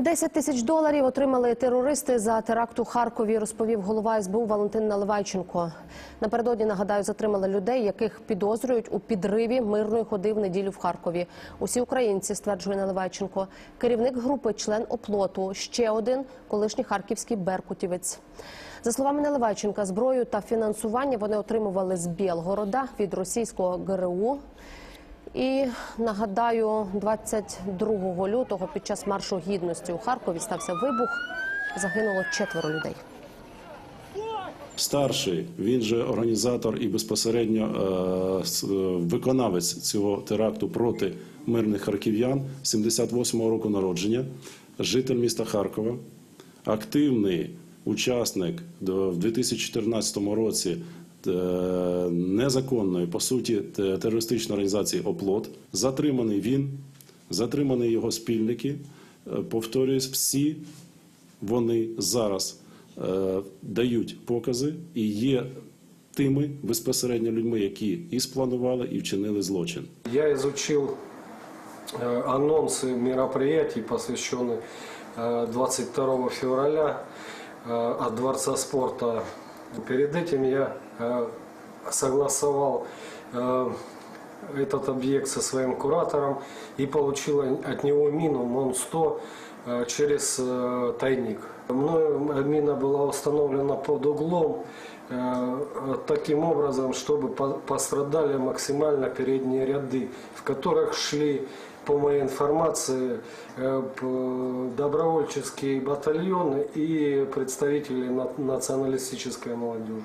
10 тисяч доларів отримали терористи за теракт у Харкові, розповів голова СБУ Валентин Наливайченко. Напередодні, нагадаю, затримали людей, яких підозрюють у підриві мирної ходи в неділю в Харкові. Усі українці, стверджує Наливайченко. Керівник групи, член оплоту, ще один колишній харківський беркутівець. За словами Наливайченка, зброю та фінансування вони отримували з Білгорода від російського ГРУ. І нагадаю, 22 лютого під час маршу гідності у Харкові стався вибух. Загинуло четверо людей. Старший, він же організатор і безпосередньо е, е, виконавець цього теракту проти мирних харків'ян 78-го року народження, житель міста Харкова, активний учасник в 2014 році незаконної по суті те- терористичної організації ОПЛОТ. Затриманий він, затримані його спільники. Е, Повторююсь, всі вони зараз е, дають покази і є тими безпосередньо людьми, які і спланували, і вчинили злочин. Я изучил э, анонсы мероприятий, посвященных э, 22 февраля э, от Дворца спорта. Перед этим я э, согласовал э, этот объект со своим куратором и получил от него мину МОН-100 э, через э, тайник. Мною мина была установлена под углом э, таким образом, чтобы по- пострадали максимально передние ряды, в которых шли, по моей информации, добровольческие батальоны и представители на- националистической молодежи.